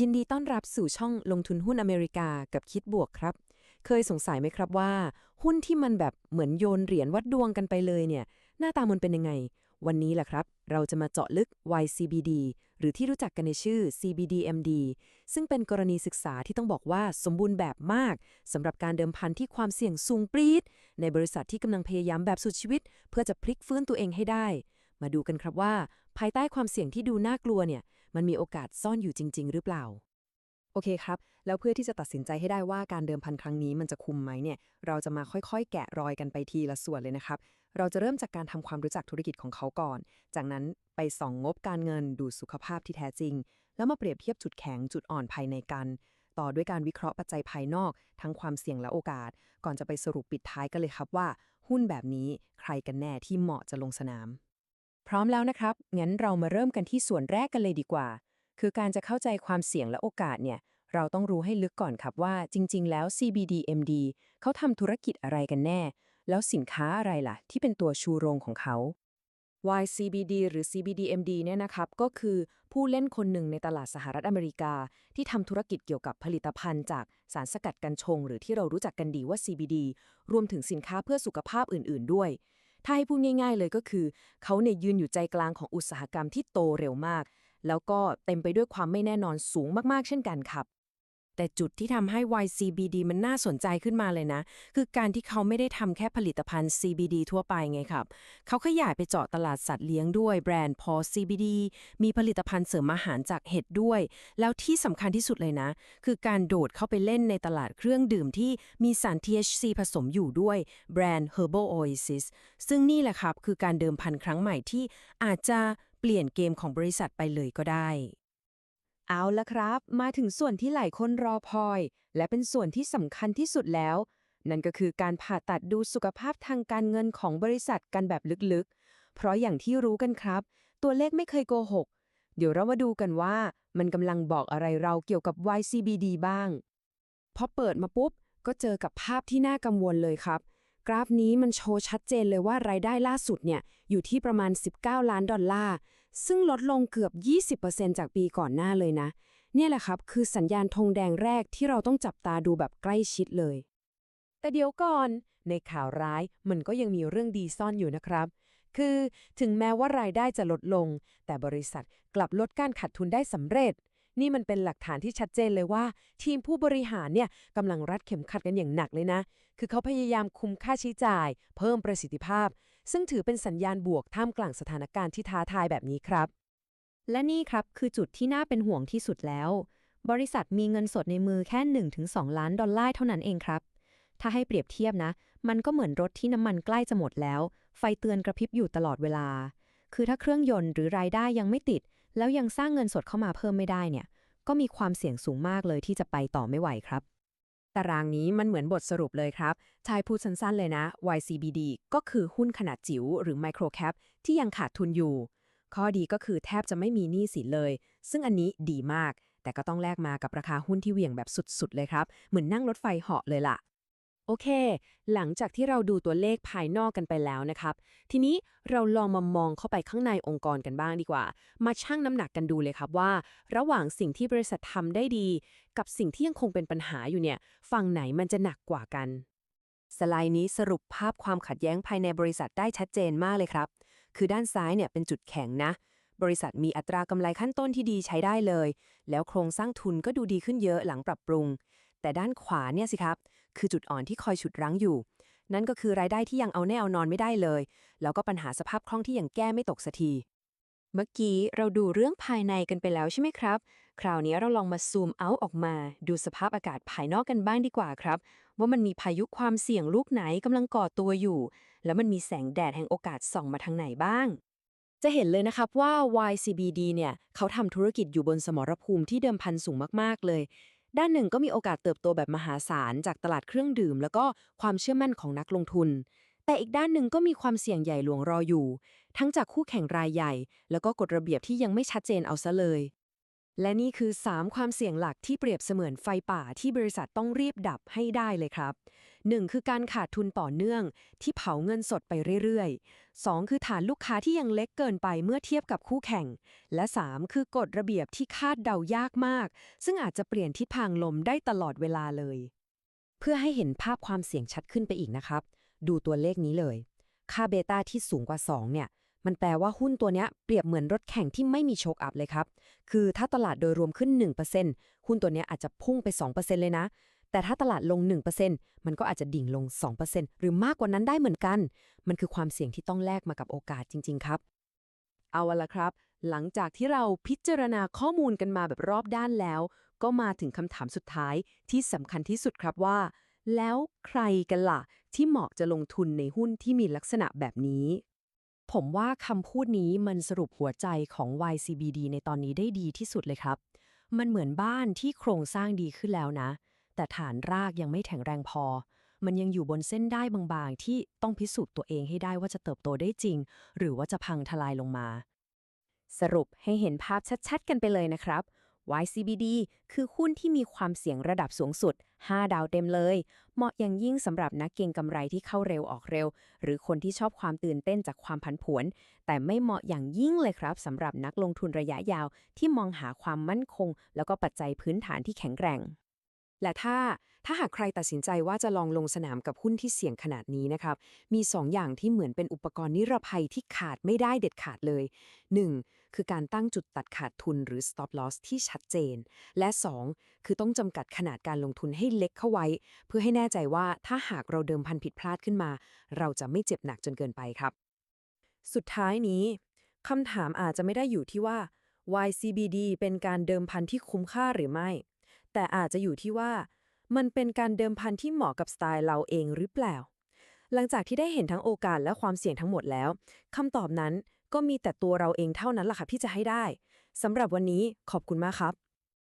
ยินดีต้อนรับสู่ช่องลงทุนหุ้นอเมริกากับคิดบวกครับ เคยสงสัยไหมครับว่า หุ้นที่มันแบบเหมือนโยนเหรียญวัดดวงกันไปเลยเนี่ย หน้าตามันเป็นยังไง วันนี้แหละครับ เราจะมาเจาะลึก YCBD หรือที่รู้จักกันในชื่อ CBDMD ซึ่งเป็นกรณีศึกษาที่ต้องบอกว่าสมบูรณ์แบบมากสำหรับการเดิมพันที่ความเสี่ยงสูงปรี๊ดในบริษัทที่กำลังพยายามแบบสุดชีวิต เพื่อจะพลิกฟื้นตัวเองให้ได้ มาดูกันครับว่า ภายใต้ความเสี่ยงที่ดูน่ากลัวเนี่ย มันมีโอกาสซ่อนอยู่จริง ๆ หรือเปล่า โอเคครับ แล้วเพื่อที่จะตัดสินใจให้ได้ว่าการเดิมพันครั้งนี้มันจะคุมไหมเนี่ย เราจะมาค่อยๆ แกะรอยกันไปทีละส่วนเลยนะครับ เราจะเริ่มจากการทำความรู้จักธุรกิจของเขาก่อน จากนั้นไปส่องงบการเงินดูสุขภาพที่แท้จริง แล้วมาเปรียบเทียบจุดแข็งจุดอ่อนภายในกันต่อด้วยการวิเคราะห์ปัจจัยภายนอก ทั้งความเสี่ยงและโอกาส ก่อนจะไปสรุปปิดท้ายกันเลยครับว่า หุ้นแบบนี้ใครกันแน่ที่เหมาะจะลงสนาม พร้อมแล้วนะครับ งั้นเรามาเริ่มกันที่ส่วนแรกกันเลยดีกว่า คือการจะเข้าใจความเสี่ยงและโอกาสเนี่ย เราต้องรู้ให้ลึกก่อนครับว่าจริง ๆ แล้ว CBDMD เขาทำธุรกิจอะไรกันแน่ แล้วสินค้าอะไรล่ะ ที่เป็นตัวชูโรงของเขา YCBD หรือ CBDMD เนี่ยนะครับก็คือผู้เล่นคนหนึ่งในตลาดสหรัฐอเมริกา ที่ทำธุรกิจเกี่ยวกับผลิตภัณฑ์จากสารสกัดกัญชง หรือที่เรารู้จักกันดีว่า CBD รวมถึงสินค้าเพื่อสุขภาพอื่น ๆ ด้วย ถ้าให้พูดง่าย ๆ เลยก็คือ เขาเนี่ยยืนอยู่ใจกลางของอุตสาหกรรมที่โตเร็วมาก แล้วก็เต็มไปด้วยความไม่แน่นอนสูงมากๆ เช่นกันครับ แต่จุดที่ทำให้ YCBD มันน่าสนใจขึ้นมาเลยนะ คือการที่เขาไม่ได้ทำแค่ผลิตภัณฑ์ CBD ทั่วไปไงครับ เขาขยายไปเจาะตลาดสัตว์เลี้ยงด้วยแบรนด์พอ CBD มีผลิตภัณฑ์เสริมอาหารจากเห็ดด้วย แล้วที่สำคัญที่สุดเลยนะ คือการโดดเข้าไปเล่นในตลาดเครื่องดื่มที่มีสาร THC ผสมอยู่ด้วยแบรนด์ Herbal Oasis ซึ่งนี่แหละครับคือการเดิมพันครั้งใหม่ที่อาจจะเปลี่ยนเกมของบริษัทไปเลยก็ได้ เอาละครับ มาถึงส่วนที่หลายคนรอคอย และเป็นส่วนที่สำคัญที่สุดแล้ว นั่นก็คือการผ่าตัดดูสุขภาพทางการเงินของบริษัทกันแบบลึกๆ เพราะอย่างที่รู้กันครับ ตัวเลขไม่เคยโกหก เดี๋ยวเรามาดูกันว่า มันกำลังบอกอะไรเราเกี่ยวกับ YCBD บ้าง พอเปิดมาปุ๊บ ก็เจอกับภาพที่น่ากังวลเลยครับ กราฟนี้มันโชว์ชัดเจนเลยว่ารายได้ล่าสุดเนี่ยอยู่ที่ประมาณ 19 ล้านดอลลาร์ ซึ่งลดลงเกือบ 20%จากปีก่อนหน้าเลยนะ เนี่ยแหละครับคือสัญญาณธงแดงแรกที่เราต้องจับตาดูแบบใกล้ชิดเลย แต่เดี๋ยวก่อน ในข่าวร้ายมันก็ยังมีเรื่องดีซ่อนอยู่นะครับ คือถึงแม้ว่ารายได้จะลดลง แต่บริษัทกลับลดการขาดทุนได้สำเร็จ นี่มันเป็นหลักฐานที่ชัดเจนเลยว่า ทีมผู้บริหารเนี่ยกำลังรัดเข็มขัดกันอย่างหนักเลยนะ คือเขาพยายามคุมค่าใช้จ่าย เพิ่มประสิทธิภาพ ซึ่งถือเป็นสัญญาณบวกท่ามกลางสถานการณ์ที่ท้าทายแบบนี้ครับ และนี่ครับคือจุดที่น่าเป็นห่วงที่สุดแล้ว บริษัทมีเงินสดในมือแค่ 1-2 ล้านดอลลาร์เท่านั้นเองครับถ้าให้เปรียบเทียบนะ มันก็เหมือนรถที่น้ำมันใกล้จะหมดแล้ว ไฟเตือนกระพริบอยู่ตลอดเวลา คือถ้าเครื่องยนต์หรือรายได้ยังไม่ติด แล้วยังสร้างเงินสดเข้ามาเพิ่มไม่ได้เนี่ย ก็มีความเสี่ยงสูงมากเลยที่จะไปต่อไม่ไหวครับ ตารางนี้มันเหมือนบทสรุปเลยครับ ชายพูดสั้นๆเลยนะ YCBD ก็คือหุ้นขนาดจิ๋วหรือ Micro Cap ที่ยังขาดทุนอยู่ ข้อดีก็คือแทบจะไม่มีหนี้สินเลย ซึ่งอันนี้ดีมาก แต่ก็ต้องแลกมากับราคาหุ้นที่เหวี่ยงแบบสุดๆเลยครับ เหมือนนั่งรถไฟเหาะเลยล่ะ โอเค หลังจากที่เราดูตัวเลขภายนอกกันไปแล้วนะครับ ทีนี้เราลองมามองเข้าไปข้างในองค์กรกันบ้างดีกว่า มาชั่งน้ำหนักกันดูเลยครับว่า ระหว่างสิ่งที่บริษัททำได้ดี กับสิ่งที่ยังคงเป็นปัญหาอยู่เนี่ย ฝั่งไหนมันจะหนักกว่ากัน สไลด์นี้สรุปภาพความขัดแย้งภายในบริษัทได้ชัดเจนมากเลยครับ คือด้านซ้ายเนี่ยเป็นจุดแข็งนะ บริษัทมีอัตรากำไรขั้นต้นที่ดีใช้ได้เลย แล้วโครงสร้างทุนก็ดูดีขึ้นเยอะหลังปรับปรุง แต่ด้านขวาเนี่ยสิครับ คือจุดอ่อนที่คอยฉุดรั้งอยู่ นั่นก็คือรายได้ที่ยังเอาแน่เอานอนไม่ได้เลย แล้วก็ปัญหาสภาพคล่องที่ยังแก้ไม่ตกสักทีเมื่อกี้เราดูเรื่องภายในกันไปแล้วใช่ไหมครับ คราวนี้เราลองมาซูมเอาออกมา ดูสภาพอากาศภายนอกกันบ้างดีกว่าครับ ว่ามันมีพายุความเสี่ยงลูกไหนกำลังก่อตัวอยู่ แล้วมันมีแสงแดดแห่งโอกาสส่องมาทางไหนบ้าง จะเห็นเลยนะครับว่า YCBD เนี่ย เขาทำธุรกิจอยู่บนสมรภูมิที่เดิมพันสูงมาก ๆ เลย ด้านหนึ่งก็มีโอกาสเติบโตแบบมหาศาลจากตลาดเครื่องดื่ม แล้วก็ความเชื่อมั่นของนักลงทุน แต่อีกด้านหนึ่งก็มีความเสี่ยงใหญ่หลวงรออยู่ ทั้งจากคู่แข่งรายใหญ่ แล้วก็กฎระเบียบที่ยังไม่ชัดเจนเอาซะเลย และนี่คือ 3 ความเสี่ยงหลักที่เปรียบเสมือนไฟป่าที่บริษัทต้องรีบดับให้ได้เลยครับ 1 คือการขาดทุนต่อเนื่อง ที่เผาเงินสดไปเรื่อยๆ 2 คือฐานลูกค้าที่ยังเล็กเกินไปเมื่อเทียบกับคู่แข่ง และ 3 คือกฎระเบียบที่คาดเดายากมาก ซึ่งอาจจะเปลี่ยนทิศทางลมได้ตลอดเวลาเลย เพื่อให้เห็นภาพความเสี่ยงชัดขึ้นไปอีกนะครับ ดูตัวเลขนี้เลย ค่าเบต้าที่สูงกว่า 2 เนี่ย มันแปลว่าหุ้นตัวนี้เปรียบเหมือนรถแข่งที่ไม่มีโชคอัพเลยครับ คือถ้าตลาดโดยรวมขึ้น 1%หุ้นตัวนี้อาจจะพุ่งไป 2%เลยนะ แต่ถ้าตลาดลง 1%มันก็อาจจะดิ่งลง 2%หรือมากกว่านั้นได้เหมือนกัน มันคือความเสี่ยงที่ต้องแลกมากับโอกาสจริง ๆ ครับ เอาละครับ หลังจากที่เราพิจารณาข้อมูลกันมาแบบรอบด้านแล้ว ก็มาถึงคำถามสุดท้ายที่สำคัญที่สุดครับว่าแล้วใครกันล่ะ ที่เหมาะจะลงทุนในหุ้นที่มีลักษณะแบบนี้ ผมว่าคำพูดนี้มันสรุปหัวใจของ YCBD ในตอนนี้ได้ดีที่สุดเลยครับ มันเหมือนบ้านที่โครงสร้างดีขึ้นแล้วนะ แต่ฐานรากยังไม่แข็งแรงพอ มันยังอยู่บนเส้นได้บางๆ ที่ต้องพิสูจน์ตัวเองให้ได้ว่าจะเติบโตได้จริง หรือว่าจะพังทลายลงมา สรุปให้เห็นภาพชัดๆ กันไปเลยนะครับ YCBD คือหุ้นที่มีความเสี่ยงระดับสูงสุด 5 ดาวเต็มเลย เหมาะอย่างยิ่งสำหรับนักเก็งกำไรที่เข้าเร็วออกเร็ว หรือคนที่ชอบความตื่นเต้นจากความผันผวน แต่ไม่เหมาะอย่างยิ่งเลยครับสำหรับนักลงทุนระยะยาวที่มองหาความมั่นคง แล้วก็ปัจจัยพื้นฐานที่แข็งแกร่ง และถ้า ถ้าหากใครตัดสินใจว่าจะลองลงสนามกับหุ้นที่เสี่ยงขนาดนี้นะครับ มี 2 อย่างที่เหมือนเป็นอุปกรณ์นิรภัยที่ขาดไม่ได้เด็ดขาดเลย 1. คือการตั้งจุดตัดขาดทุนหรือ stop loss ที่ชัดเจน และ 2. คือต้องจำกัดขนาดการลงทุนให้เล็กเข้าไว้ เพื่อให้แน่ใจว่าถ้าหากเราเดิมพันผิดพลาดขึ้นมา เราจะไม่เจ็บหนักจนเกินไปครับ สุดท้ายนี้คำถามอาจจะไม่ได้อยู่ที่ว่า YCBD เป็นการเดิมพันที่คุ้มค่าหรือไม่ แต่อาจจะอยู่ที่ว่า มันเป็นการเดิมพันที่เหมาะกับสไตล์เราเองหรือเปล่า หลังจากที่ได้เห็นทั้งโอกาสและความเสี่ยงทั้งหมดแล้วคำตอบนั้นก็มีแต่ตัวเราเองเท่านั้นล่ะค่ะที่จะให้ได้สำหรับวันนี้ขอบคุณมากครับ